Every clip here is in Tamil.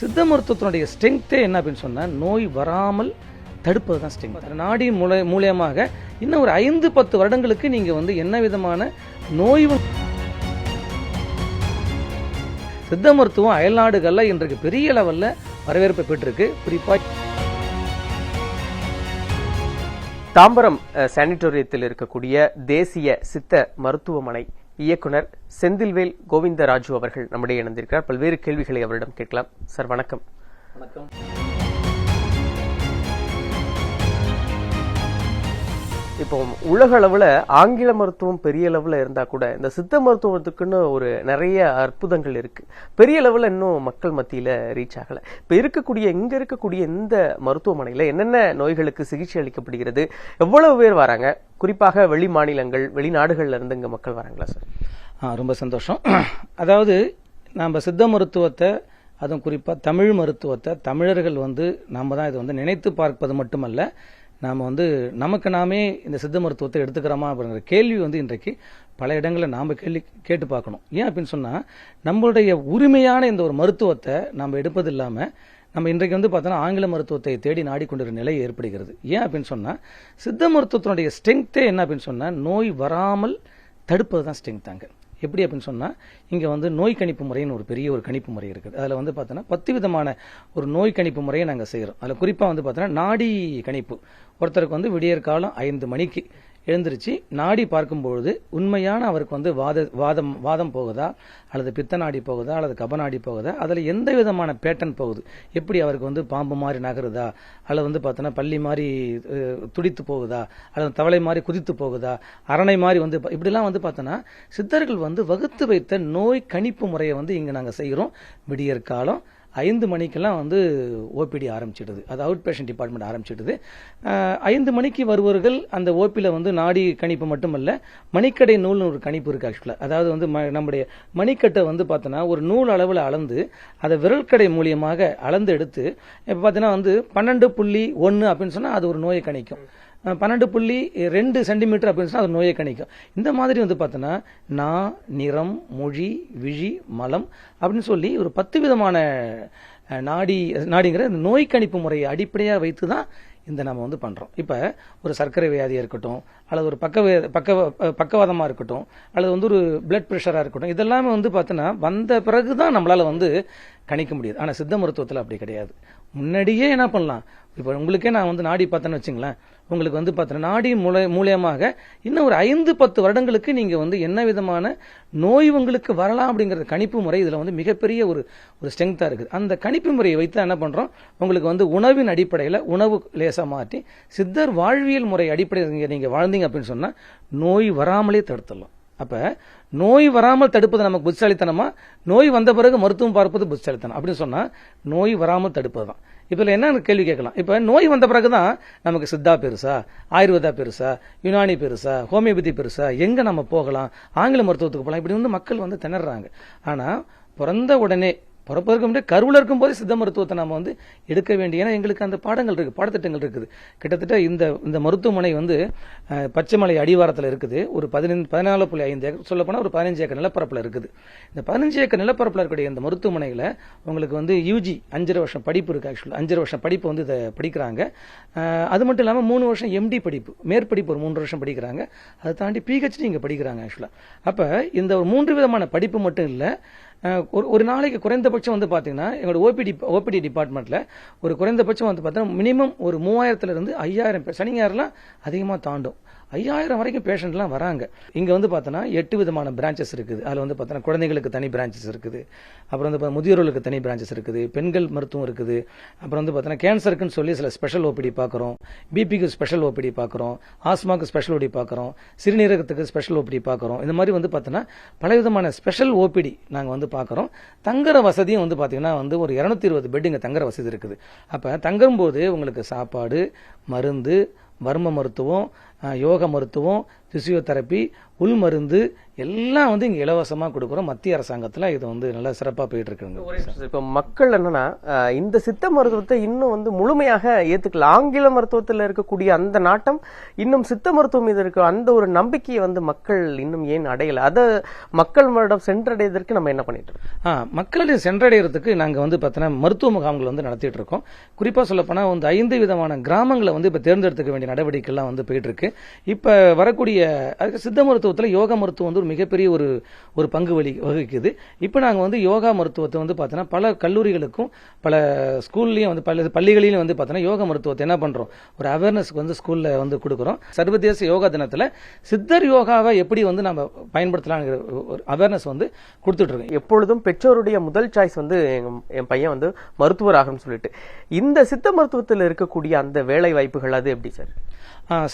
சித்த மருத்துவத்தினுடைய ஸ்ட்ரென்த்தே என்ன அப்படின்னு சொன்னால் நோய் வராமல் தடுப்பது தான் ஸ்ட்ரென்த் நாடி மூல மூலியமாக இன்னும் ஒரு ஐந்து பத்து வருடங்களுக்கு நீங்கள் வந்து என்ன விதமான நோய் சித்த மருத்துவம் அயல்நாடுகளில் இன்றைக்கு பெரிய லெவலில் வரவேற்பை பெற்றிருக்கு. குறிப்பாக தாம்பரம் சானிட்டோரியத்தில் இருக்கக்கூடிய தேசிய சித்த மருத்துவமனை இயக்குனர் செந்தில்வேல் கோவிந்தராஜு அவர்கள் நம்முடைய இணைந்திருக்கிறார். பல்வேறு கேள்விகளை அவரிடம் கேட்கலாம். சார் வணக்கம். வணக்கம். இப்போ உலக அளவில் ஆங்கில மருத்துவம் பெரிய அளவில் இருந்தால் கூட இந்த சித்த மருத்துவத்துக்குன்னு ஒரு நிறைய அற்புதங்கள் இருக்குது பெரிய அளவில் இன்னும் மக்கள் மத்தியில் ரீச் ஆகலை. இப்போ இருக்கக்கூடிய இங்கே இருக்கக்கூடிய இந்த மருத்துவமனையில் என்னென்ன நோய்களுக்கு சிகிச்சை அளிக்கப்படுகிறது எவ்வளவு பேர் வராங்க? குறிப்பாக வெளி மாநிலங்கள் வெளிநாடுகளில் இருந்து இங்கே மக்கள் வராங்களா சார் ரொம்ப சந்தோஷம். அதாவது நம்ம சித்த மருத்துவத்தை அதுவும் குறிப்பாக தமிழ் மருத்துவத்தை தமிழர்கள் வந்து நம்ம தான் இதை வந்து நினைத்து பார்ப்பது மட்டுமல்ல நாம் வந்து நமக்கு நாமே இந்த சித்த மருத்துவத்தை எடுத்துக்கிறோமா அப்படிங்கிற கேள்வி வந்து இன்றைக்கு பல இடங்களில் நாம் கேள்வி கேட்டு பார்க்கணும். ஏன் அப்படின்னு சொன்னால் நம்மளுடைய உரிமையான இந்த ஒரு மருத்துவத்தை நம்ம எடுப்பது இல்லாமல் நம்ம இன்றைக்கு வந்து பார்த்தோன்னா ஆங்கில மருத்துவத்தை தேடி நாடிக்கொண்டிருக்கிற நிலை ஏற்படுகிறது. ஏன் அப்படின்னு சொன்னால் சித்த மருத்துவத்தினுடைய ஸ்ட்ரென்த்தே என்ன அப்படின்னு சொன்னால் நோய் வராமல் தடுப்பது தான் ஸ்ட்ரென்த் அங்கே எப்படி அப்படின்னு சொன்னால் இங்கே வந்து நோய் கணிப்பு முறைன்னு ஒரு பெரிய ஒரு கணிப்பு முறை இருக்குது. அதில் வந்து பார்த்தோன்னா பத்து விதமான ஒரு நோய் கணிப்பு முறையை நாங்கள் செய்கிறோம் அதில் குறிப்பாக வந்து பார்த்தோன்னா நாடி கணிப்பு. ஒருத்தருக்கு வந்து விடியற் காலம் ஐந்து மணிக்கு எழுந்திருச்சு நாடி பார்க்கும்பொழுது உண்மையான அவருக்கு வந்து வாத வாதம் வாதம் போகுதா? அல்லது பித்த நாடி போகுதா? அல்லது கபநாடி போகுதா? அதில் எந்த விதமான பேட்டன் போகுது? எப்படி அவருக்கு வந்து பாம்பு மாதிரி நகருதா? அல்லது வந்து பார்த்தோன்னா பள்ளி மாதிரி துடித்து போகுதா? அல்லது தவளை மாதிரி குதித்து போகுதா? அரணை மாதிரி வந்து இப்படிலாம் வந்து பார்த்தோன்னா சித்தர்கள் வந்து வகுத்து வைத்த நோய் கணிப்பு முறையை வந்து இங்கே நாங்கள் செய்கிறோம். விடியற்காலம் ஐந்து மணிக்கெல்லாம் வந்து ஓபிடி ஆரம்பிச்சிடுது. அது அவுட் பேஷண்ட் டிபார்ட்மெண்ட் ஆரம்பிச்சிடுது ஐந்து மணிக்கு வருவர்கள் அந்த ஓபியில் வந்து நாடி கணிப்பு மட்டுமல்ல மணிக்கடை நூல்னு ஒரு கணிப்பு இருக்குது ஆக்சுவலாக அதாவது வந்து ம- நம்முடைய மணிக்கட்டை வந்து பார்த்தோன்னா ஒரு நூல் அளவில் அளந்து அதை விரல்கடை மூலியமாக அளந்து எடுத்து இப்போ பார்த்தீங்கன்னா வந்து பன்னெண்டு புள்ளி ஒன்று அப்படின்னு சொன்னால் அது ஒரு நோயை கணிக்கும். பன்னெண்டு புள்ளி ரெண்டு சென்டிமீட்டர் அப்படின்னு அது நோயை கணிக்கும். இந்த மாதிரி வந்து பார்த்தோன்னா நா நிறம் மொழி விழி மலம் அப்படின்னு சொல்லி ஒரு பத்து விதமான நாடி நாடிங்கிற இந்த நோய் கணிப்பு முறையை அடிப்படையாக வைத்து தான் இந்த நம்ம வந்து பண்ணுறோம் இப்போ ஒரு சர்க்கரை வியாதியாக இருக்கட்டும் அல்லது ஒரு பக்க பக்க பக்கவாதமாக இருக்கட்டும் அல்லது வந்து ஒரு பிளட் ப்ரெஷராக இருக்கட்டும் இதெல்லாமே வந்து பார்த்தோன்னா வந்த பிறகு தான் நம்மளால் வந்து கணிக்க முடியாது. ஆனால் சித்த மருத்துவத்தில் அப்படி கிடையாது. முன்னாடியே என்ன பண்ணலாம்? இப்போ உங்களுக்கே நான் வந்து நாடி பார்த்தேன்னு வச்சுங்களேன். உங்களுக்கு வந்து பார்த்தீங்கன்னா நாடி மூல மூலியமாக இன்னும் ஒரு ஐந்து பத்து வருடங்களுக்கு நீங்கள் வந்து என்ன விதமான நோய் உங்களுக்கு வரலாம் அப்படிங்கிற கணிப்பு முறை இதில் வந்து மிகப்பெரிய ஒரு ஒரு ஸ்ட்ரெங்க்த்தாக இருக்குது. அந்த கணிப்பு முறையை வைத்து என்ன பண்ணுறோம் உங்களுக்கு வந்து உணவின் அடிப்படையில் உணவு லேசாக மாற்றி சித்தர் வாழ்வியல் முறை அடிப்படையில் நீங்கள் வாழ்ந்தீங்க அப்படின்னு சொன்னால் நோய் வராமலே தடுத்துடலாம். அப்போ நோய் வராமல் தடுப்பது நமக்கு புத்திசாலித்தனமா? நோய் வந்த பிறகு மருத்துவம் பார்ப்பது புத்திசாலித்தனம். அப்படின்னு சொன்னால் நோய் வராமல் தடுப்பது தான் இதில் என்ன கேள்வி கேட்கலாம். இப்போ நோய் வந்த பிறகு தான் நமக்கு சித்தா பெருசா ஆயுர்வேதா பெருசா யுனானி பெருசா ஹோமியோபதி பெருசா எங்கே நம்ம போகலாம் ஆங்கில மருத்துவத்துக்கு போகலாம் இப்படி வந்து மக்கள் வந்து திணறாங்க. ஆனால் பிறந்த உடனே பிறப்பதற்கு முன்னாடி கருவில் இருக்கும்போது சித்த மருத்துவத்தை நம்ம வந்து எடுக்க வேண்டிய ஏன்னா எங்களுக்கு அந்த பாடங்கள் இருக்குது பாடத்திட்டங்கள் இருக்குது. கிட்டத்தட்ட இந்த இந்த மருத்துவமனை வந்து பச்சைமலை அடிவாரத்தில் இருக்குது. ஒரு பதினைந்து பதினாலு புள்ளி ஐந்து ஏக்கர் சொல்லப்போனால் ஒரு பதினஞ்சு ஏக்கர் நிலப்பரப்பில் இருக்குது. இந்த பதினஞ்சு ஏக்கர் நிலப்பரப்பில் இருக்கக்கூடிய இந்த மருத்துவமனையில் உங்களுக்கு வந்து யூஜி அஞ்சரை வருஷம் படிப்பு இருக்குது ஆக்சுவலாக அஞ்சரை வருஷம் படிப்பு வந்து இதை படிக்கிறாங்க. அது மட்டும் இல்லாமல் மூணு வருஷம் எம்டி படிப்பு மேற்படிப்பு ஒரு மூன்று வருஷம் படிக்கிறாங்க. அதை தாண்டி பிஹெச்டி இங்கே படிக்கிறாங்க ஆக்சுவலாக அப்போ இந்த ஒரு மூன்று விதமான படிப்பு மட்டும் இல்லை ஒரு ஒரு நாளைக்கு குறைந்தபட்சம் வந்து பார்த்தீங்கன்னா எங்களோட ஓபிடி ஓபிடி டிபார்ட்மெண்ட்டில் ஒரு குறைந்தபட்சம் வந்து பார்த்தீங்கன்னா மினிமம் ஒரு மூவாயிரத்துலேருந்து ஐயாயிரம் பேர் சனி ஞாயிறுலாம் அதிகமாக தாண்டும். ஐயாயிரம் வரைக்கும் பேஷண்ட்லாம் வராங்க. இங்கே வந்து பார்த்தோன்னா எட்டு விதமான பிரான்ச்சஸ் இருக்குது. அதில் வந்து பார்த்தோன்னா குழந்தைங்களுக்கு தனி பிரான்ச்சஸ் இருக்குது. அப்புறம் வந்து பா- முதியோர்களுக்கு தனி பிரான்ச்சஸ் இருக்குது. பெண்கள் மருத்துவம் இருக்குது. அப்புறம் வந்து பார்த்தோன்னா கேன்சருக்குன்னு சொல்லி சில ஸ்பெஷல் ஓபிடி பார்க்குறோம் பிபிக்கு ஸ்பெஷல் ஓபிடி பார்க்குறோம் ஆஸ்மாக்கு ஸ்பெஷல் ஓபிடி பார்க்குறோம் சிறுநீரகத்துக்கு ஸ்பெஷல் ஓபிடி பார்க்குறோம் இந்த மாதிரி வந்து பார்த்தோன்னா பல விதமான ஸ்பெஷல் ஓபிடி நாங்கள் வந்து பார்க்குறோம் தங்குற வசதியும் வந்து பார்த்தீங்கன்னா வந்து ஒரு இரநூத்தி இருபது பெட் இங்கே தங்குற வசதி இருக்குது. அப்போ தங்கும்போது உங்களுக்கு சாப்பாடு மருந்து வர்ம மருத்துவம் யோக மருத்துவம் பிசியோதெரப்பி உள் மருந்து எல்லாம் வந்து இங்கே இலவசமாக கொடுக்குறோம். மத்திய அரசாங்கத்தில் இது வந்து நல்லா சிறப்பாக போயிட்டு இருக்குங்க இப்ப மக்கள் என்னன்னா இந்த சித்த மருத்துவத்தை இன்னும் வந்து முழுமையாக ஏத்துக்கல. ஆங்கில மருத்துவத்துல இருக்கக்கூடிய அந்த நாட்டம் இன்னும் சித்த மருத்துவம் மீது இருக்க அந்த ஒரு நம்பிக்கையை வந்து மக்கள் இன்னும் ஏன் அடையல? அதை மக்கள் மரிடம் சென்றடைவதற்கு நம்ம என்ன பண்ணிட்டு இருக்கோம்? ஆ மக்களிடையே சென்றடைகிறதுக்கு நாங்கள் வந்து பார்த்தோன்னா மருத்துவ முகாம்கள் வந்து நடத்திட்டு இருக்கோம். குறிப்பாக சொல்லப்போனால் வந்து ஐந்து விதமான கிராமங்களை வந்து இப்போ தேர்ந்தெடுத்துக்க வேண்டிய நடவடிக்கைலாம் வந்து போயிட்டு இருக்கு இப்போ வரக்கூடிய அதுக்கு சித்த மருத்துவத்தில் யோகா மருத்துவம் வந்து ஒரு மிகப்பெரிய ஒரு ஒரு பங்கு வலி வகிக்குது. இப்போ நாங்கள் வந்து யோகா மருத்துவத்தை வந்து பார்த்தோன்னா பல கல்லூரிகளுக்கும் பல ஸ்கூல்லையும் வந்து பல பள்ளிகளிலும் வந்து பார்த்தோன்னா யோகா மருத்துவத்தை என்ன பண்ணுறோம் ஒரு அவேர்னஸ்க்கு வந்து ஸ்கூலில் வந்து கொடுக்குறோம். சர்வதேச யோகா தினத்தில் சித்தர் யோகாவை எப்படி வந்து நம்ம பயன்படுத்தலாங்கிற ஒரு அவேர்னஸ் வந்து கொடுத்துட்டு இருக்கோம். எப்பொழுதும் பெற்றோருடைய முதல் சாய்ஸ் வந்து என் பையன் வந்து மருத்துவர் ஆகணும்னு சொல்லிட்டு. இந்த சித்த மருத்துவத்தில் இருக்கக்கூடிய அந்த வேலை வாய்ப்புகள் அது எப்படி சார்?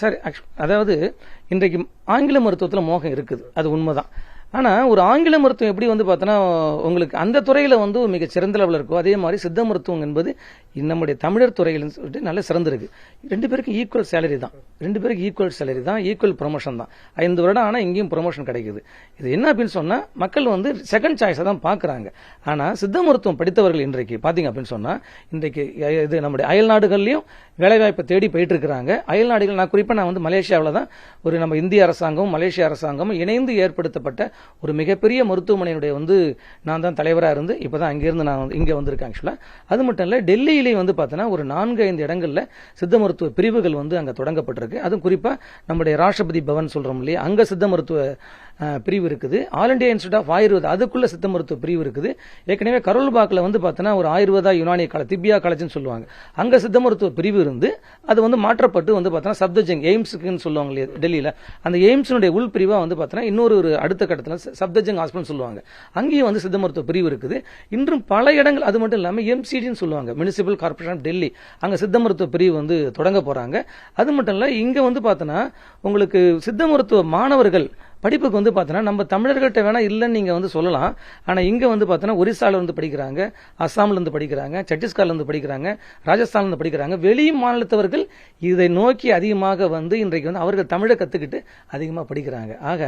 சரி அதாவது இன்றைக்கு ஆங்கில மருத்துவத்தில் மோகம் இருக்குது. அது உண்மைதான். ஆனால் ஒரு ஆங்கில மருத்துவம் எப்படி வந்து பார்த்தோன்னா உங்களுக்கு அந்த துறையில் வந்து மிக சிறந்த லெவலில் இருக்கோ அதே மாதிரி சித்த மருத்துவம் என்பது நம்முடைய தமிழர் துறையில் சொல்லிட்டு நல்ல சிறந்திருக்கு ரெண்டு பேருக்கும் ஈக்குவல் சேலரி தான். ரெண்டு பேருக்கு ஈக்குவல் சேலரி தான் ஈக்குவல் ப்ரொமோஷன் தான். ஐந்து வருடம் ஆனால் இங்கேயும் ப்ரொமோஷன் கிடைக்குது. இது என்ன அப்படின்னு சொன்னால் மக்கள் வந்து செகண்ட் சாய்ஸை தான் பார்க்குறாங்க. ஆனால் சித்த மருத்துவம் படித்தவர்கள் இன்றைக்கு பார்த்தீங்க அப்படின்னு சொன்னால் இன்றைக்கு இது நம்முடைய அயல் நாடுகள்லையும் வேலைவாய்ப்பை தேடி போயிட்டு இருக்கிறாங்க அயல் நாடுகள் நான் குறிப்பாக நான் வந்து மலேசியாவில் தான் ஒரு நம்ம இந்திய அரசாங்கமும் மலேசிய அரசாங்கமும் இணைந்து ஏற்படுத்தப்பட்ட ஒரு மிகப்பெரிய மருத்துவமனையினுடைய வந்து நான் தான் தலைவராக இருந்து இப்போ தான் அங்கேருந்து நான் வந்து இங்கே வந்திருக்கேன் ஆக்சுவலாக அது மட்டும் இல்லை டெல்லியிலேயும் வந்து பார்த்தோன்னா ஒரு நான்கு ஐந்து இடங்களில் சித்த மருத்துவ பிரிவுகள் வந்து அங்கே தொடங்கப்பட்டிருக்கு. அதுவும் குறிப்பாக நம்முடைய ராஷ்டிரபதி பவன் சொல்கிறோம் இல்லையா? அங்கே சித்த மருத்துவ பிரிவு இருக்குது. All India institute of Ayurveda அதுக்குள்ள சித்த மருத்துவ பிரிவு இருக்குது. ஏற்கனவே கரோல்பாக்கில் வந்து பார்த்தோன்னா ஒரு ஆயுர்வேதா யுனானி காலேஜ் திப்யா காலேஜ்னு சொல்லுவாங்க. அங்கே சித்த மருத்துவ பிரிவு இருந்து அது வந்து மாற்றப்பட்டு வந்து பார்த்தோன்னா சப்தஜங் எய்ம்ஸுக்குன்னு சொல்லுவாங்க இல்லையா டெல்லியில். அந்த எய்ம்ஸினுடைய உள் பிரிவாக வந்து பார்த்தோன்னா இன்னொரு ஒரு அடுத்த கட்டத்தில் சப்தஜங் ஹாஸ்பிட்டல் சொல்லுவாங்க. அங்கேயும் வந்து சித்த மருத்துவ பிரிவு இருக்குது. இன்றும் பல இடங்கள் அது மட்டும் இல்லாமல் எம்சிடின்னு சொல்லுவாங்க முனிசிபல் கார்பரேஷன் ஆஃப் டெல்லி அங்கே சித்த மருத்துவ பிரிவு வந்து தொடங்க போகிறாங்க அது மட்டும் இல்லை இங்கே வந்து பார்த்தோன்னா உங்களுக்கு சித்த மருத்துவ மாணவர்கள் படிப்புக்கு வந்து பார்த்தோன்னா நம்ம தமிழர்கள்ட்ட வேணால் இல்லைன்னு நீங்கள் வந்து சொல்லலாம். ஆனால் இங்கே வந்து பார்த்தோன்னா ஒரிசாலேருந்து படிக்கிறாங்க அஸ்ஸாம்லேருந்து படிக்கிறாங்க சத்தீஸ்கர்லேருந்து படிக்கிறாங்க ராஜஸ்தான்லேருந்து படிக்கிறாங்க. வெளி மாநிலத்தவர்கள் இதை நோக்கி அதிகமாக வந்து இன்றைக்கு வந்து அவர்கள் தமிழை கற்றுக்கிட்டு அதிகமாக படிக்கிறாங்க. ஆக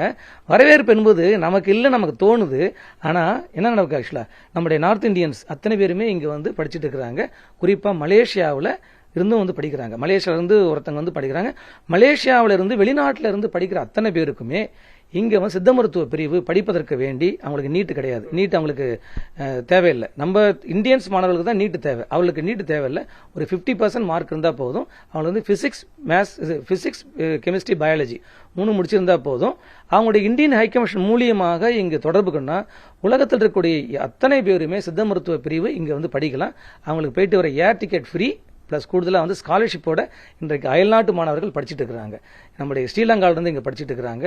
வரவேற்பு என்பது நமக்கு இல்லை நமக்கு தோணுது. ஆனால் என்ன நடக்கு ஆக்சுவலாக நம்முடைய நார்த் இந்தியன்ஸ் அத்தனை பேருமே இங்கே வந்து படிச்சுட்டு இருக்கிறாங்க. குறிப்பாக மலேசியாவில் இருந்தும் வந்து படிக்கிறாங்க. மலேசியாவிலிருந்து ஒருத்தங்க வந்து படிக்கிறாங்க. மலேசியாவில இருந்து இருந்து படிக்கிற அத்தனை பேருக்குமே இங்கே வந்து சித்த மருத்துவ பிரிவு படிப்பதற்கு வேண்டி அவங்களுக்கு நீட்டு கிடையாது. நீட் அவங்களுக்கு தேவையில்லை. நம்ம இந்தியன்ஸ் மாணவர்களுக்கு தான் நீட்டு தேவை. அவங்களுக்கு நீட்டு தேவையில்லை. ஒரு ஃபிஃப்டி பர்சன்ட் மார்க் இருந்தால் போதும். அவங்களுக்கு வந்து physics maths physics chemistry biology மூணு முடிச்சிருந்தா போதும். அவங்களுடைய இந்தியன் ஹை கமிஷன் மூலியமாக இங்கே தொடர்பு கொண்டா உலகத்தில் இருக்கக்கூடிய அத்தனை பேருமே சித்த மருத்துவ பிரிவு இங்கே வந்து படிக்கலாம். அவங்களுக்கு போயிட்டு வர ஏர் டிக்கெட் ஃப்ரீ ப்ளஸ் கூடுதலாக வந்து ஸ்காலர்ஷிப்போட இன்றைக்கு அயல்நாட்டு மாணவர்கள் படிச்சுட்டு இருக்கிறாங்க. நம்முடைய ஸ்ரீலங்காவிலேருந்து இங்கே படிச்சுட்டு இருக்கிறாங்க.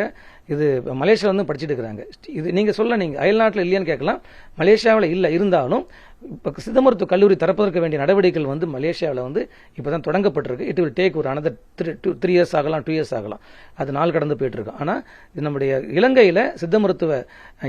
இது மலேசியாவிலேருந்து படிச்சுட்டு இருக்கிறாங்க. இது நீங்கள் சொல்ல நீங்கள் அயல்நாட்டில் இல்லையான்னு கேட்கலாம். மலேசியாவில் இல்லை இருந்தாலும் இப்போ சித்த மருத்துவ கல்லூரி திறப்பதற்கு வேண்டிய நடவடிக்கைகள் வந்து மலேசியாவில் வந்து இப்போ தான் தொடங்கப்பட்டிருக்கு. இட் வில் டேக் ஒரு another three two three years ஆகலாம் டூ இயர்ஸ் ஆகலாம். அது நாள் கடந்து போயிட்டுருக்கு. ஆனால் இது நம்முடைய இலங்கையில் சித்த மருத்துவ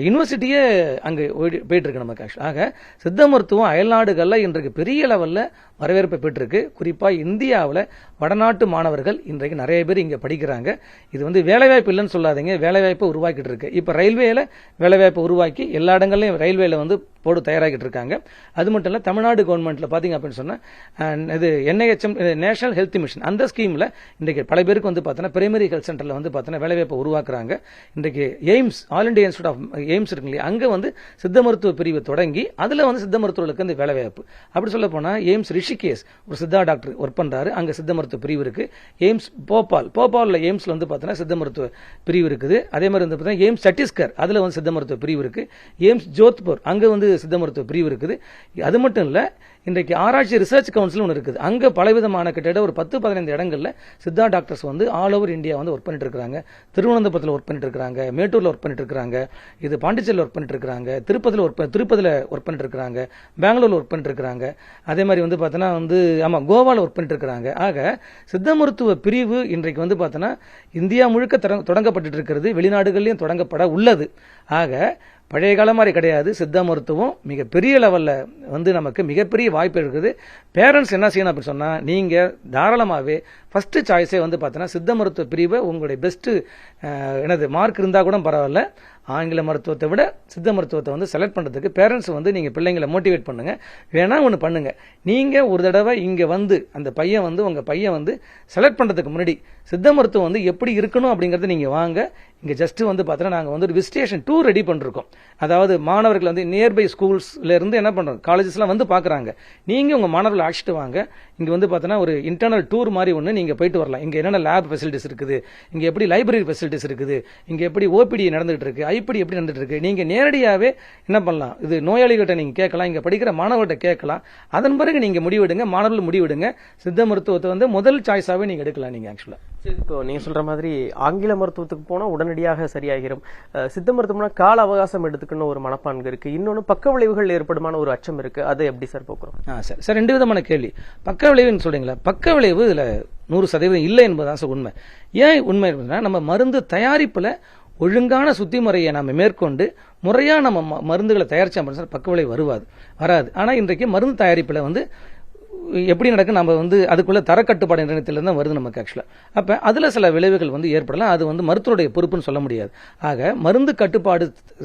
யூனிவர்சிட்டியே அங்கே போயிட்டுருக்கு நம்ம கேஷ். நமக்கு ஆக சித்த மருத்துவம் அயல்நாடுகளில் இன்றைக்கு பெரிய லெவலில் வரவேற்பை பெற்றிருக்கு. குறிப்பாக இந்தியாவில் வடநாட்டு மாணவர்கள் இன்றைக்கு நிறைய பேர் இங்கே படிக்கிறாங்க. இது வந்து வேலைவாய்ப்பு இல்லைன்னு சொல்லாதீங்க. வேலைவாய்ப்பை உருவாக்கிட்டு இருக்கு. இப்போ ரயில்வேல வேலைவாய்ப்பை உருவாக்கி எல்லா இடங்கள்லையும் ரயில்வேல வந்து போடு தயாராகிட்டு இருக்காங்க. அது மட்டும் இல்லை தமிழ்நாடு கவர்மெண்ட்ல பார்த்தீங்க அப்படின்னு சொன்னால் இது என்ஐஹெச்எம் நேஷனல் ஹெல்த் மிஷன் அந்த ஸ்கீமில் இன்றைக்கு பல பேருக்கு வந்து பார்த்தோன்னா பிரைமரி ஹெல்த் சென்டரில் வந்து பார்த்தோன்னா வேலைவாய்ப்பை உருவாக்குறாங்க. இன்றைக்கு AIIMS all India institute of AIIMS இருக்கு இல்லையா? அங்கே வந்து சித்த மருத்துவ பிரிவு தொடங்கி அதில் வந்து சித்த மருத்துவர்களுக்கு வந்து வேலைவாய்ப்பு. அப்படி சொல்ல போனால் எய்ம்ஸ் ரிஷிகேஷ் ஒரு சித்தா டாக்டர் ஒர்க் பண்ணுறாரு அங்கே சித்த மருத்துவ பிரிவு இருக்கு. எய்ம்ஸ் போபால் போபாலில் எய்ம்ஸில் வந்து பார்த்தீங்கன்னா சித்த மருத்துவ பிரிவு இருக்குது. அதே மாதிரி வந்து பார்த்தீங்கன்னா எய்ம்ஸ் சட்டீஸ்கர் அதில் வந்து சித்த மருத்துவ பிரிவு இருக்கு. எய்ம்ஸ் ஜோத்பூர் அங்கே வந்து சித்த மருத்துவ பிரிவு இருக்குது. அது மட்டும் இல்லை இன்றைக்கு ஆராய்ச்சி ரிசர்ச் கவுன்சில் ஒன்று இருக்குது. அங்கே பலவிதமான கிட்டத்தட்ட ஒரு பத்து பதினைந்து இடங்களில் சித்தா டாக்டர்ஸ் வந்து ஆல் ஓவர் இந்தியா வந்து ஒர்க் பண்ணிட்டு இருக்காங்க திருவனந்தபுரத்தில் ஒர்க் பண்ணிட்டு இருக்காங்க மேட்டூரில் ஒர்க் பண்ணிட்டு இருக்காங்க இது பாண்டிச்சேரியில் ஒர்க் பண்ணிட்டு இருக்காங்க திருப்பதியில் ஒர்க் திருப்பதியில் ஒர்க் பண்ணிட்டு இருக்காங்க பெங்களூரில் ஒர்க் பண்ணிட்டு இருக்காங்க அதே மாதிரி வந்து பார்த்தோன்னா வந்து ஆமாம் கோவால ஒர்க் பண்ணிட்டு இருக்காங்க ஆக சித்த மருத்துவ பிரிவு இன்றைக்கு வந்து பார்த்தோன்னா இந்தியா முழுக்க தொடங்கப்பட்டு இருக்கிறது வெளிநாடுகள்லையும் தொடங்கப்பட உள்ளது. ஆக பழைய காலம் மாதிரி கிடையாது. சித்த மருத்துவம் மிகப்பெரிய லெவலில் வந்து நமக்கு மிகப்பெரிய வாய்ப்பு இருக்குது. பேரண்ட்ஸ் என்ன செய்யணும் அப்படின்னு சொன்னால் நீங்கள் தாராளமாகவே ஃபஸ்ட்டு சாய்ஸே வந்து பார்த்தீங்கன்னா சித்த மருத்துவ பிரிவை உங்களுடைய பெஸ்ட்டு என்னது மார்க் இருந்தால் கூட பரவாயில்ல. ஆங்கில மருத்துவத்தை விட சித்த மருத்துவத்தை வந்து செலக்ட் பண்ணுறதுக்கு பேரண்ட்ஸ் வந்து நீங்கள் பிள்ளைங்களை மோட்டிவேட் பண்ணுங்கள் வேணால் ஒன்று பண்ணுங்கள் நீங்கள் ஒரு தடவை இங்கே வந்து அந்த பையன் வந்து உங்கள் பையன் வந்து செலக்ட் பண்ணுறதுக்கு முன்னாடி சித்த மருத்துவம் வந்து எப்படி இருக்கணும் அப்படிங்கிறத நீங்கள் வாங்க. இங்கே ஜஸ்ட்டு வந்து பார்த்தோன்னா நாங்கள் வந்து ஒரு விசிட்டேஷன் டூர் ரெடி பண்ணிருக்கோம். அதாவது மாணவர்கள் வந்து நியர்பை ஸ்கூல்ஸ்லேருந்து என்ன பண்ணுறோம் காலேஜஸ்லாம் வந்து பார்க்குறாங்க நீங்கள் உங்கள் மாணவர்களை அழைச்சிட்டு வாங்க. இங்கே வந்து பார்த்தோன்னா ஒரு இன்டர்னல் டூர் மாதிரி ஒன்று நீங்கள் போயிட்டு வரலாம். இங்கே என்னென்ன லேப் ஃபெசிலிட்டிஸ் இருக்குது? இங்கே எப்படி லைப்ரரி ஃபெசிலிட்டிஸ் இருக்குது? இங்கே எப்படி ஓபிடி நடந்துகிட்டு இருக்கு? ஐபிடி எப்படி நடந்துகிட்டு இருக்கு? நீங்கள் நேரடியாகவே என்ன பண்ணலாம்? இது நோயாளிகிட்ட நீங்கள் கேட்கலாம். இங்கே படிக்கிற மாணவர்கிட்ட கேட்கலாம். அதன் பிறகு நீங்கள் முடிவெடுங்க. மாணவர்கள் முடிவெடுங்க. சித்த மருத்துவத்தை வந்து முதல் சாய்ஸாகவே நீங்கள் எடுக்கலாம் நீங்கள் ஆக்சுவலாக சரி இப்போ நீங்கள் சொல்கிற மாதிரி ஆங்கில மருத்துவத்துக்கு போனால் உடனே உடனடியாக சரியாகிரும். சித்த மருத்துவம்னா கால அவகாசம் எடுத்துக்கணும் ஒரு மனப்பான்கு இருக்கு. இன்னொன்னு பக்க விளைவுகள் ஏற்படுமான ஒரு அச்சம் இருக்கு. அதை எப்படி சார் போக்குறோம்? ஆ சார் ரெண்டு விதமான கேள்வி. பக்க விளைவுன்னு சொல்றீங்களா? பக்க விளைவு இதுல நூறு சதவீதம் இல்லை என்பதுதான் சார் உண்மை. ஏன் உண்மை என்பதுனா நம்ம மருந்து தயாரிப்புல ஒழுங்கான சுத்தி முறையை நம்ம மேற்கொண்டு முறையாக நம்ம ம- மருந்துகளை தயாரிச்சோம் அப்படின்னு பக்க விளைவு வருவாது வராது. ஆனால் இன்றைக்கு மருந்து தயாரிப்பில் வந்து எப்படி நடக்கும் நம்ம வந்து அதுக்குள்ள தரக்கட்டுப்பாடு நிலையத்திலிருந்து தான் வருது நமக்கு ஆக்சுவலாக அப்போ அதில் சில விளைவுகள் வந்து ஏற்படலாம். அது வந்து மருத்துவருடைய பொறுப்புன்னு சொல்ல முடியாது. ஆக மருந்து கட்டுப்பாடு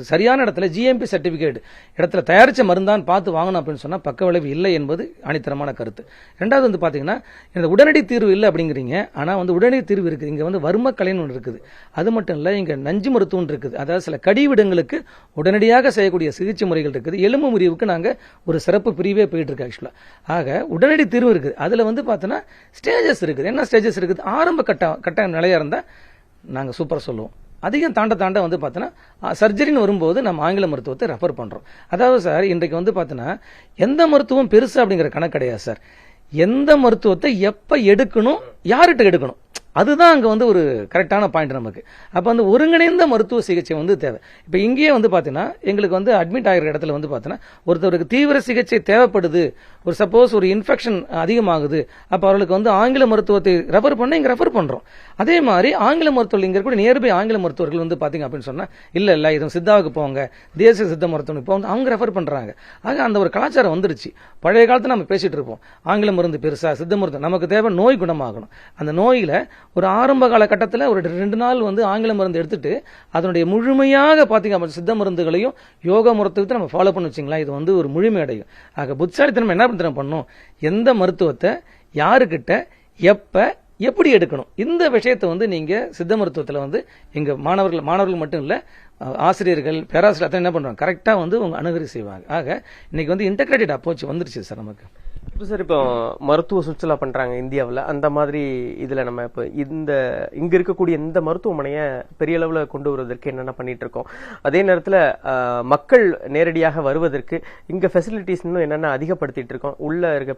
சரியான இடத்துல ஜிஎம்பி சர்டிஃபிகேட் இடத்துல தயாரித்த மருந்தான் பார்த்து வாங்கணும் அப்படின்னு சொன்னால் பக்க விளைவு இல்லை என்பது அணித்தரமான கருத்து. ரெண்டாவது வந்து பார்த்தீங்கன்னா இந்த உடனடி தீர்வு இல்லை அப்படிங்கிறீங்க. ஆனால் வந்து உடனடி தீர்வு இருக்குது. இங்கே வந்து வர்ம கலைன்னு ஒன்று இருக்குது. அது மட்டும் இல்லை இங்கே நஞ்சு மருத்துவம் இருக்குது. அதாவது சில கடிவிடங்களுக்கு உடனடியாக செய்யக்கூடிய சிகிச்சை முறைகள் இருக்குது. எலும்பு முறிவுக்கு நாங்கள் ஒரு சிறப்பு பிரிவே போயிட்டு இருக்கு ஆக்சுவலாக ஆக உடனடி தீர்வு இருக்குது. அதில் வந்து பார்த்தோன்னா ஸ்டேஜஸ் இருக்குது. என்ன ஸ்டேஜஸ் இருக்குது? ஆரம்ப கட்ட கட்ட நிலையாக இருந்தால் நாங்கள் சூப்பராக சொல்லுவோம். அதிகம் தாண்ட தாண்ட வந்து பார்த்தோன்னா சர்ஜரின்னு வரும்போது நம்ம ஆங்கில மருத்துவத்தை ரெஃபர் பண்ணுறோம் அதாவது சார் இன்றைக்கு வந்து பார்த்தோன்னா எந்த மருத்துவம் பெருசு அப்படிங்கிற கணக்கு கிடையாது சார் எந்த மருத்துவத்தை எப்போ எடுக்கணும் யார்கிட்ட எடுக்கணும்? அதுதான் அங்கே வந்து ஒரு கரெக்டான பாயிண்ட் நமக்கு. அப்போ வந்து ஒருங்கிணைந்த மருத்துவ சிகிச்சை வந்து தேவை. இப்போ இங்கேயே வந்து பார்த்தீங்கன்னா எங்களுக்கு வந்து அட்மிட் ஆகிற இடத்துல வந்து பார்த்தீங்கன்னா ஒருத்தருக்கு தீவிர சிகிச்சை தேவைப்படுது ஒரு சப்போஸ் ஒரு இன்ஃபெக்ஷன் அதிகமாகுது அப்போ அவர்களுக்கு வந்து ஆங்கில மருத்துவத்தை ரெஃபர் பண்ண இங்கே ரெஃபர் பண்ணுறோம் அதே மாதிரி ஆங்கில மருத்துவர்கள் இங்கே கூட நியர்பை ஆங்கில மருத்துவர்கள் வந்து பார்த்தீங்க அப்படின்னு சொன்னால் இல்லை இல்லை இது சித்தாவுக்கு போங்க தேசிய சித்த மருத்துவம் இப்போ வந்து அவங்க ரெஃபர் பண்ணுறாங்க ஆக அந்த ஒரு கலாச்சாரம் வந்துருச்சு. பழைய காலத்தில் நம்ம பேசிகிட்டு இருப்போம். ஆங்கில மருந்து பெருசாக சித்த மருத்துவம் நமக்கு தேவை நோய் குணமாகணும். அந்த நோயில் ஒரு ஆரம்ப காலகட்டத்தில் ஒரு ரெண்டு நாள் வந்து ஆங்கில மருந்து எடுத்துட்டு அதனுடைய முழுமையாக பார்த்தீங்க சித்த மருந்துகளையும் யோகா மருத்துவத்தை நம்ம ஃபாலோ பண்ணி வச்சிங்களா இது வந்து ஒரு முழுமை அடையும். ஆக புத்தாலித்தனம் என்ன பண்ண பண்ணும் எந்த மருத்துவத்தை யாருக்கிட்ட எப்போ எப்படி எடுக்கணும்? இந்த விஷயத்தை வந்து நீங்கள் சித்த மருத்துவத்தில் வந்து எங்கள் மாணவர்கள் மாணவர்கள் மட்டும் இல்லை ஆசிரியர்கள் பேராசிரியர் அத்தனை என்ன பண்ணுறாங்க கரெக்டாக வந்து உங்கள் அணுகரி செய்வாங்க. ஆக இன்னைக்கு வந்து இன்டகிரேட்டட் அப்ரோச் வந்துருச்சு சார் நமக்கு. சார் இப்போ மருத்துவ சுற்றுலா பண்றாங்க இந்தியாவில். அந்த மாதிரி இதுல நம்ம இப்போ இந்த இங்க இருக்கக்கூடிய இந்த மருத்துவமனையை பெரிய அளவில் கொண்டு வருவதற்கு என்னென்ன பண்ணிட்டு இருக்கோம் அதே நேரத்தில் மக்கள் நேரடியாக வருவதற்கு இங்க ஃபெசிலிட்டிஸ் இன்னும் என்னென்ன அதிகப்படுத்திட்டு இருக்கோம் உள்ள இருக்க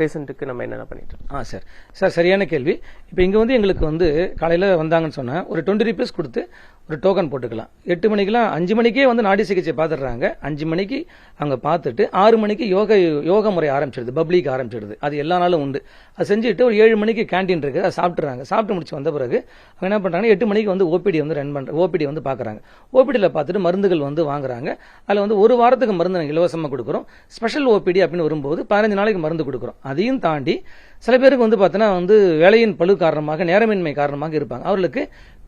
பேஷண்ட்டுக்கு நம்ம என்னென்ன பண்ணிட்டு இருக்கோம் ஆ சார். சார் சரியான கேள்வி. இப்போ இங்கே வந்து எங்களுக்கு வந்து காலையில் வந்தாங்கன்னு சொன்னால் ஒரு டுவெண்ட்டி ருபீஸ் கொடுத்து ஒரு டோக்கன் போட்டுக்கலாம். எட்டு மணிக்கெல்லாம் அஞ்சு மணிக்கே வந்து நாடி சிகிச்சை பார்த்துடுறாங்க அஞ்சு மணிக்கு அங்கே பார்த்துட்டு ஆறு மணிக்கு யோகா யோகா முறை ஆரம்பிச்சிருது. பப்ளிக் ஆரம்பிச்சிடுது. அது எல்லா நாளும் உண்டு. அது செஞ்சுட்டு ஒரு ஏழு மணிக்கு கேண்டீன் இருக்குது. அதை சாப்பிட்றாங்க சாப்பிட்டு முடிச்சு வந்த பிறகு அவங்க என்ன பண்ணுறாங்கன்னா எட்டு மணிக்கு வந்து ஓபிடி வந்து ரன் பண்ணுற ஓபிடி வந்து பார்க்குறாங்க. ஓபிடியில் பார்த்துட்டு மருந்துகள் வந்து வாங்குறாங்க. அதில் வந்து ஒரு வாரத்துக்கு மருந்து நாங்கள் இலவசமாக கொடுக்குறோம். ஸ்பெஷல் ஓபிடி அப்படின்னு வரும்போது பதினஞ்சு நாளைக்கு மருந்து கொடுக்குறோம். அதையும் தாண்டி சில பேருக்கு வந்து பார்த்தீங்கன்னா வந்து வேலையின் பழு காரணமாக நேரமின்மை காரணமாக இருப்பாங்க. அவர்களுக்கு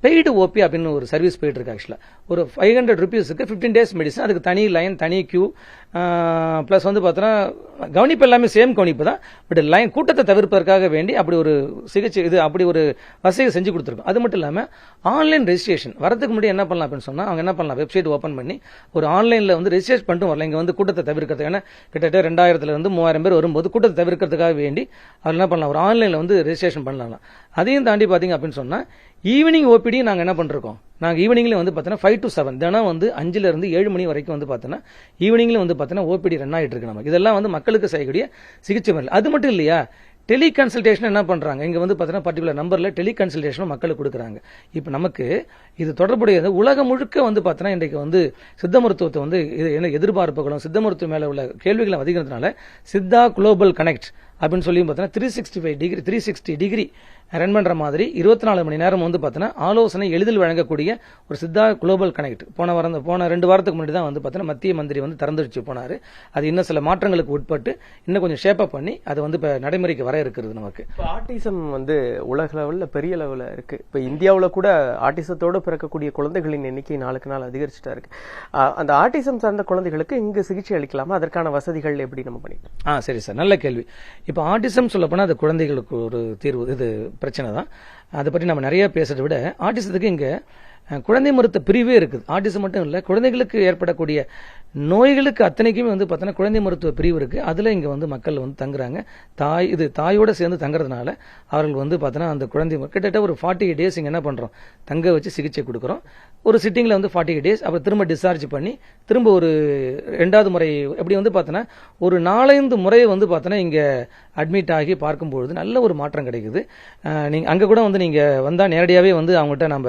பெய்டு ஓபி அப்படின்னு ஒரு சர்வீஸ் போயிட்டு இருக்கு ஆக்சுவலாக ஒரு ஃபைவ் ஹண்ட்ரட் ருபீஸுக்கு ஃபிஃப்டீன் டேஸ் மெடிசன் அதுக்கு தனி லைன் தனி கியூ ப்ளஸ் வந்து பார்த்தோன்னா கவனிப்பு எல்லாமே சேம் கவனிப்பு தான். பட் லைன் கூட்டத்தை தவிர்ப்பதற்காக வேண்டி அப்படி ஒரு சிகிச்சை இது அப்படி ஒரு வசதியை செஞ்சு கொடுத்துருக்கோம் அது மட்டும் இல்லாமல் ஆன்லைன் ரெஜிஸ்ட்ரேஷன் வரதுக்கு முன்னாடி என்ன பண்ணலாம் அப்படின்னு சொன்னால் அவங்க என்ன பண்ணலாம் வெப்சைட் ஓப்பன் பண்ணி ஒரு ஆன்லைனில் வந்து ரெஜிஸ்ட்ரேஷன் பண்ணிட்டு வரலாம். இங்கே வந்து கூட்டத்தை தவிர்க்கிறதுக்கு ஏன்னா கிட்டத்தட்ட ரெண்டாயிரத்துலேருந்து மூவாயிரம் பேர் வரும்போது கூட்டத்தை தவிர்க்கிறதுக்காக வேண்டி அவர் என்ன பண்ணலாம் ஒரு ஆன்லைனில் வந்து ரெஜிஸ்ட்ரேஷன் பண்ணலாம். அதையும் தாண்டி பார்த்தீங்க அப்படின்னு சொன்னால் ஈவினிங் ஓபிடியும் நாங்கள் என்ன பண்ணிருக்கோம்? நாங்கள் ஈவினிங்ல வந்து பார்த்தீங்கன்னா ஃபைவ் டு செவன் தினம் வந்து அஞ்சுல இருந்து ஏழு மணி வரைக்கும் வந்து பார்த்தீங்கன்னா ஈவினிங்லேயும் வந்து பார்த்தீங்கன்னா ஓபிடி ரன் ஆகிட்டு இருக்கு நமக்கு. இதெல்லாம் வந்து மக்களுக்கு செய்யக்கூடிய சிகிச்சை முறை அது மட்டும் இல்லையா? டெலி கன்சல்டேஷன் என்ன பண்ணுறாங்க இங்கே வந்து பார்த்தீங்கன்னா பர்டிகுலர் நம்பரில் டெலி கன்சல்டேஷனும் மக்களுக்கு கொடுக்குறாங்க. இப்போ நமக்கு இது தொடர்புடைய உலகம் முழுக்க வந்து பார்த்தீங்கன்னா இன்றைக்கு வந்து சித்த மருத்துவத்தை வந்து இது என்ன எதிர்பார்ப்புகளும் சித்த மருத்துவம் மேலே உள்ள கேள்விகளும் அதிகிறதுனால சித்தா குளோபல் கனெக்ட் அப்படின்னு சொல்லி பார்த்தீங்கன்னா three sixty five degree three sixty degree run பண்ற மாதிரி இருபத்தி நாலு மணி நேரம் வந்து பார்த்தீங்கன்னா ஆலோசனை எளிதில் வழங்கக்கூடிய ஒரு சித்தா குளோபல் கனெக்ட். போன வாரம் போன ரெண்டு வாரத்துக்கு முன்னாடி தான் வந்து பார்த்தீங்கன்னா மத்திய மந்திரி வந்து திறந்து வச்சு போனாரு. அது இன்னும் சில மாற்றங்களுக்கு உட்பட்டு இன்னும் கொஞ்சம் ஷேப் அப் பண்ணி அது வந்து இப்போ நடைமுறைக்கு வர இருக்கிறது நமக்கு. இப்போ ஆட்டிசம் வந்து உலக லெவலில் பெரிய லெவலில் இருக்கு. இப்போ இந்தியாவில் கூட ஆட்டிசத்தோடு பிறக்கக்கூடிய குழந்தைகளின் எண்ணிக்கை நாளுக்கு நாள் அதிகரிச்சுட்டா இருக்கு. ஆஹ் அந்த ஆட்டிசம் சார்ந்த குழந்தைகளுக்கு இங்கு சிகிச்சை அளிக்கலாமா? அதற்கான வசதிகள் எப்படி நம்ம பண்ணிக்கலாம்? ஆ சரி சார். நல்ல கேள்வி. இப்போ ஆட்டிசம் சொல்லப்போனால் அது குழந்தைகளுக்கு ஒரு தீர்வு இது பிரச்சனை தான் அதை பற்றி நம்ம நிறைய பேசுறதை விட ஆர்டிசத்துக்கு இங்கே குழந்தை மருத்துவ பிரிவே இருக்குது. ஆர்டிசம் மட்டும் இல்லை குழந்தைகளுக்கு ஏற்படக்கூடிய நோய்களுக்கு அத்தனைக்குமே வந்து பார்த்தோன்னா குழந்தை மருத்துவ பிரிவு இருக்குது அதில் இங்கே வந்து மக்கள் வந்து தங்குறாங்க. தாய் இது தாயோடு சேர்ந்து தங்குறதுனால அவர்கள் வந்து பார்த்தோன்னா அந்த குழந்தை கிட்டத்தட்ட ஒரு ஃபார்ட்டி எயிட் டேஸ் இங்கே என்ன பண்ணுறோம் தங்க வச்சு சிகிச்சை கொடுக்குறோம். ஒரு சிட்டிங்கில் வந்து ஃபார்ட்டி எயிட் டேஸ் அப்புறம் திரும்ப டிஸ்சார்ஜ் பண்ணி திரும்ப ஒரு ரெண்டாவது முறை எப்படி வந்து பார்த்தோன்னா ஒரு நாலந்து முறை வந்து பார்த்தோன்னா இங்கே அட்மிட் ஆகி பார்க்கும்பொழுது நல்ல ஒரு மாற்றம் கிடைக்குது. நீங்கள் அங்கே கூட வந்து நீங்கள் வந்தால் நேரடியாகவே வந்து அவங்ககிட்ட நம்ம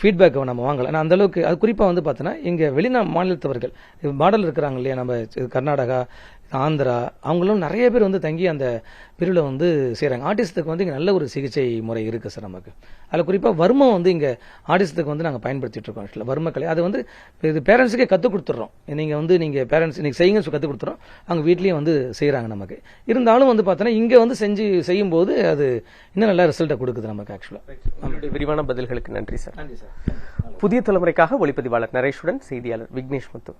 ஃபீட்பேக்கை நம்ம வாங்கலாம். நான் அந்தளவுக்கு அது குறிப்பாக வந்து பார்த்தோன்னா இங்கே வெளிநா மாநிலத்தவர்கள் மாடல் இருக்கிறாங்க இல்லையா நம்ம கர்நாடகா ஆந்திரா அவங்களும் நிறைய பேர் வந்து தங்கி அந்த பிரிவில் வந்து செய்கிறாங்க ஆர்டிஸ்ட்டுக்கு வந்து இங்கே நல்ல ஒரு சிகிச்சை முறை இருக்குது சார் நமக்கு. அதில் குறிப்பாக வர்மம் வந்து இங்கே ஆர்டிஸ்ட்டுக்கு வந்து நாங்கள் பயன்படுத்திட்டு இருக்கோம் ஆக்சுவலாக வர்மக்கலை அது வந்து இது பேரண்ட்ஸுக்கே கற்றுக் கொடுத்துட்றோம் நீங்கள் வந்து நீங்கள் பேரண்ட்ஸ் நீங்கள் செய்யுங்க கற்றுக் கொடுத்துறோம். அவங்க வீட்லேயும் வந்து செய்கிறாங்க நமக்கு. இருந்தாலும் வந்து பார்த்தோன்னா இங்கே வந்து செஞ்சு செய்யும்போது அது இன்னும் நல்ல ரிசல்ட்டை கொடுக்குது நமக்கு ஆக்சுவலாக விரிவான பதில்களுக்கு நன்றி சார். நன்றி சார். புதிய தலைமுறைக்காக ஒளிப்பதிவாளர் நரேஷுடன் செய்தியாளர் விக்னேஷ் முத்து.